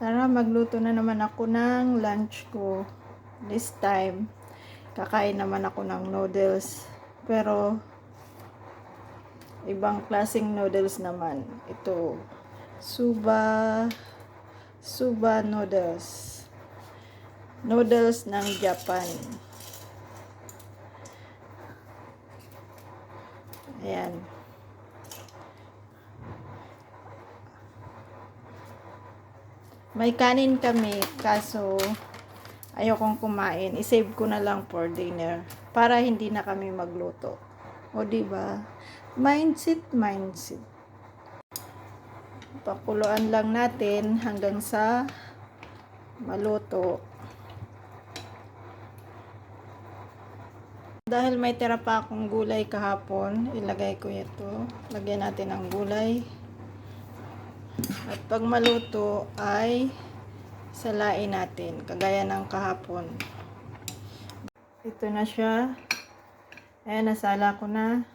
Tara, magluto na naman ako ng lunch ko. This time, kakain naman ako ng noodles. Pero, ibang klaseng noodles naman. Ito, suba, suba noodles. Noodles ng Japan. Ayan. May kanin kami, kaso ayokong kumain. I-save ko na lang for dinner para hindi na kami magluto. O di ba? Mindset, mindset. Pakuluan lang natin hanggang sa maluto. Dahil may tira pa akong gulay kahapon, ilagay ko ito. Lagyan natin ang gulay. At pag maluto ay salain natin, kagaya ng kahapon. Ito na siya. Ayan, nasala ko na.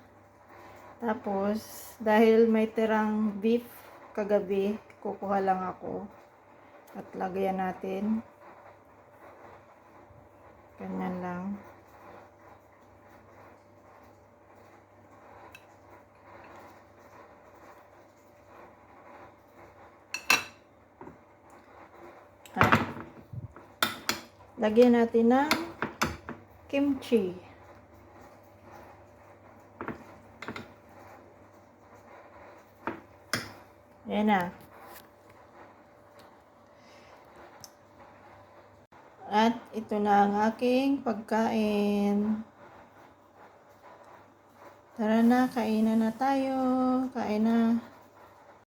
Tapos, dahil may tirang beef kagabi, kukuha lang ako. At lagyan natin. Ganyan lang. Lagyan natin ng kimchi. Ayan na. At ito na ang aking pagkain. Tara na, kainan na tayo. Kain na.